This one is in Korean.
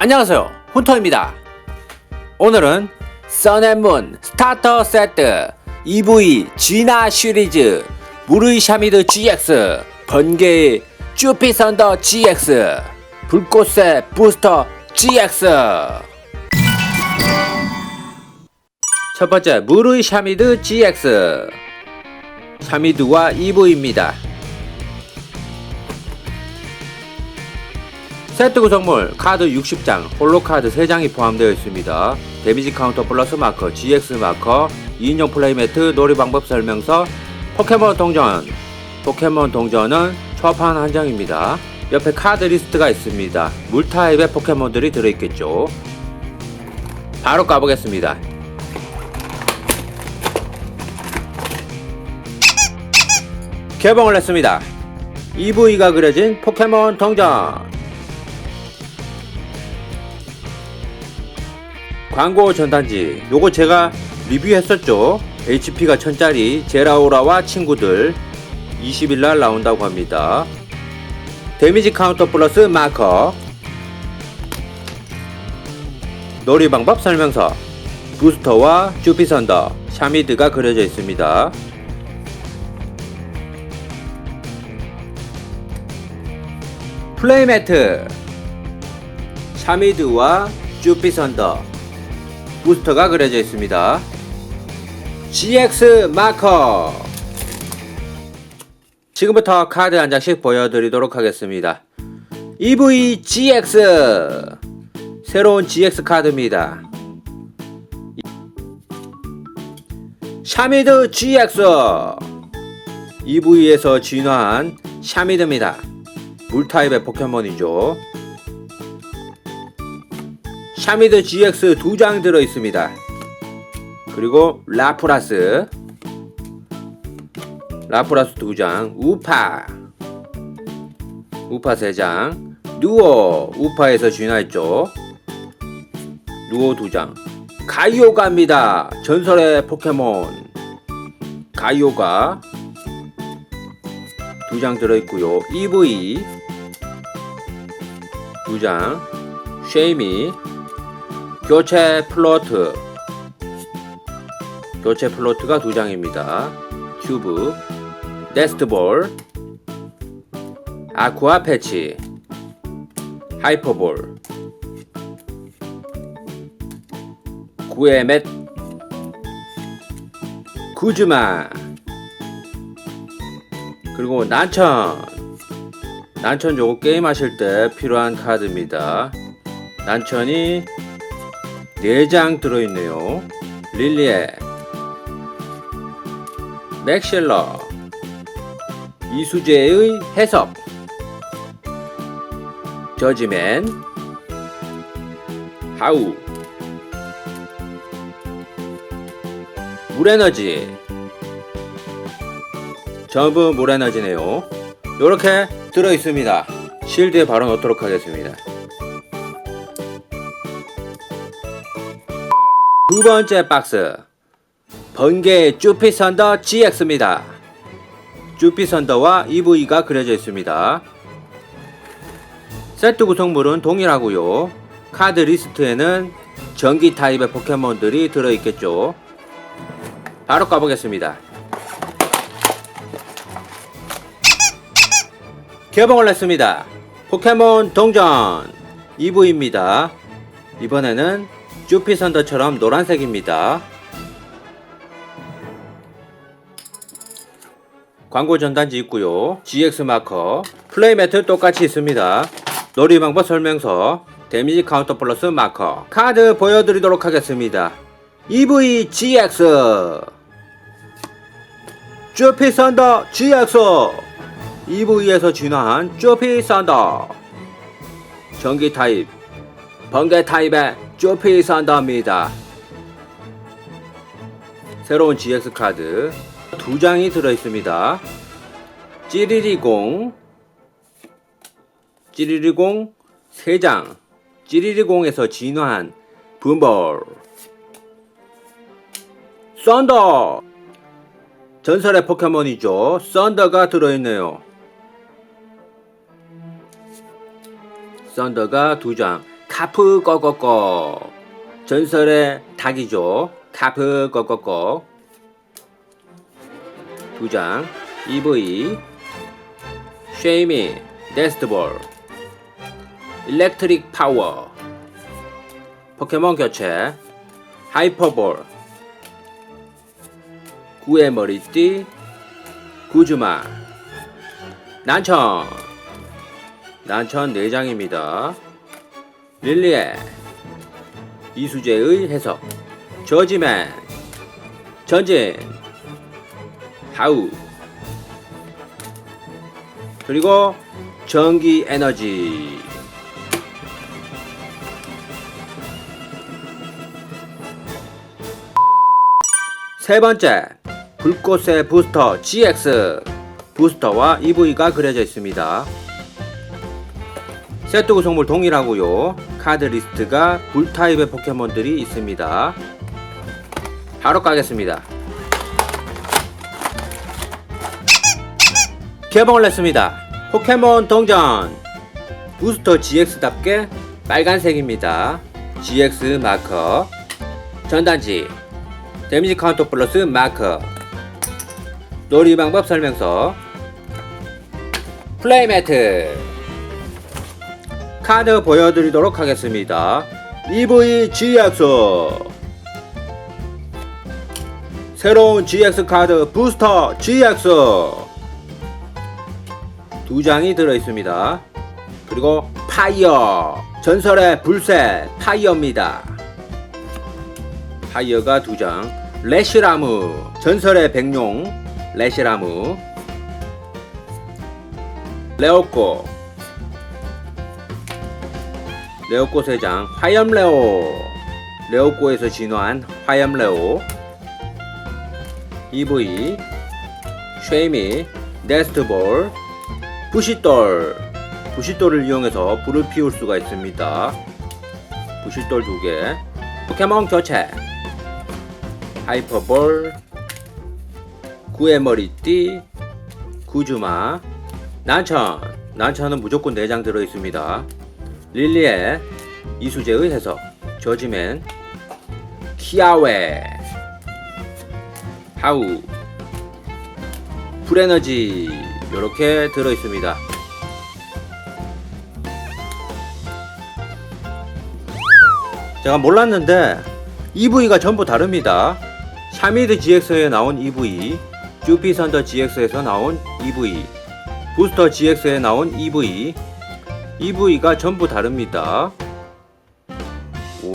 안녕하세요. 훈터입니다. 오늘은 써앤문 스타터 세트 EV G나 시리즈 무르이 샤미드 GX 번개의 쭈피 선더 GX 불꽃의 부스터 GX 첫 번째 무르이 샤미드 GX 샤미드와 EV입니다 세트 구성물 카드 60장, 홀로 카드 3장이 포함되어 있습니다. 데미지 카운터 플러스 마커, GX 마커, 2인용 플레이 매트, 놀이 방법 설명서, 포켓몬 동전. 포켓몬 동전은 초판 한 장입니다. 옆에 카드 리스트가 있습니다. 물 타입의 포켓몬들이 들어있겠죠. 바로 까보겠습니다. 개봉을 했습니다. EV가 그려진 포켓몬 동전. 광고 전단지. 요거 제가 리뷰했었죠? HP가 1000짜리 제라오라와 친구들. 20일날 나온다고 합니다. 데미지 카운터 플러스 마커. 놀이 방법 설명서. 부스터와 주피선더. 샤미드가 그려져 있습니다. 플레이매트. 샤미드와 주피선더 부스터가 그려져 있습니다. GX 마커 지금부터 카드 한 장씩 보여드리도록 하겠습니다. EV GX 새로운 GX 카드입니다. 샤미드 GX EV에서 진화한 샤미드입니다. 물타입의 포켓몬이죠. 샤미드 GX 두 장 들어 있습니다. 그리고 라프라스. 라프라스 두 장, 우파. 우파 세 장, 누오. 우파에서 진화했죠. 누오 두 장, 가이오가입니다. 전설의 포켓몬. 가이오가 두 장 들어 있고요. EV 두 장, 쉐이미 교체 플로트 교체 플로트가 두 장입니다. 큐브 네스트볼 아쿠아 패치 하이퍼볼 구에멧 구즈마 그리고 난천 난천 요거 게임 하실 때 필요한 카드입니다. 난천이 4장 들어있네요. 릴리에 맥실러 이수재의 해석 저지맨 하우 물에너지 전부 물에너지네요. 이렇게 들어있습니다. 실드에 바로 넣도록 하겠습니다. 두 번째 박스 번개 쭈피 선더 GX입니다. 쭈피 선더와 EV가 그려져 있습니다. 세트 구성물은 동일하고요. 카드 리스트에는 전기 타입의 포켓몬들이 들어있겠죠. 바로 까보겠습니다. 개봉을 했습니다. 포켓몬 동전 EV입니다. 이번에는 쭈피 선더처럼 노란색입니다. 광고 전단지 있고요. GX 마커, 플레이 매트 똑같이 있습니다. 놀이 방법 설명서, 데미지 카운터 플러스 마커, 카드 보여드리도록 하겠습니다. EV GX 쭈피 선더 GX EV에서 진화한 쭈피 선더 전기 타입 번개 타입의 쪼피 산다입니다. 새로운 GX 카드 두 장이 들어 있습니다. 찌리리공, 찌리리공 세 장, 찌리리공에서 진화한 붐벌, 썬더, 전설의 포켓몬이죠. 썬더가 들어있네요. 썬더가 두 장. 카프 꺼꺼꺼 전설의 닭이죠. 카프 꺼꺼꺼 두장. EV 쉐이미. 네스트볼. 일렉트릭 파워. 포켓몬 교체. 하이퍼볼. 구의 머리띠. 구주마. 난천. 난천 4장입니다 릴리에 이수재의 해석 저지맨 전진 하우 그리고 전기 에너지 세 번째 불꽃의 부스터 GX 부스터와 EV가 그려져 있습니다. 세트 구성물 동일하고요. 카드 리스트가 불 타입의 포켓몬들이 있습니다. 바로 까겠습니다. 개봉을 했습니다. 포켓몬 동전 부스터 GX답게 빨간색입니다. GX 마커 전단지 데미지 카운터 플러스 마커 놀이 방법 설명서 플레이 매트 카드 보여드리도록 하겠습니다. EV GX 새로운 GX 카드 부스터 GX 두 장이 들어 있습니다. 그리고 파이어 전설의 불새 파이어입니다. 파이어가 두 장. 레시라무 전설의 백룡 레시라무 레오코 레오코 세 장. 화염레오 레오코에서 진화한 화염레오 EV 쉐이미 네스트볼 부시돌 부시돌을 이용해서 불을 피울 수가 있습니다. 부시돌 두 개. 포켓몬 교체. 하이퍼볼. 구의 머리띠. 구주마. 난천. 난천은 무조건 4장 들어 있습니다. 릴리에 이수재의 해석. 저지맨. 키아웨. 하우. 풀에너지 이렇게 들어 있습니다. 제가 몰랐는데 EV가 전부 다릅니다. 샤미드 GX에 나온 EV, 주피 선더 GX에서 나온 EV, 부스터 GX에 나온 EV, EV가 전부 다릅니다. 오.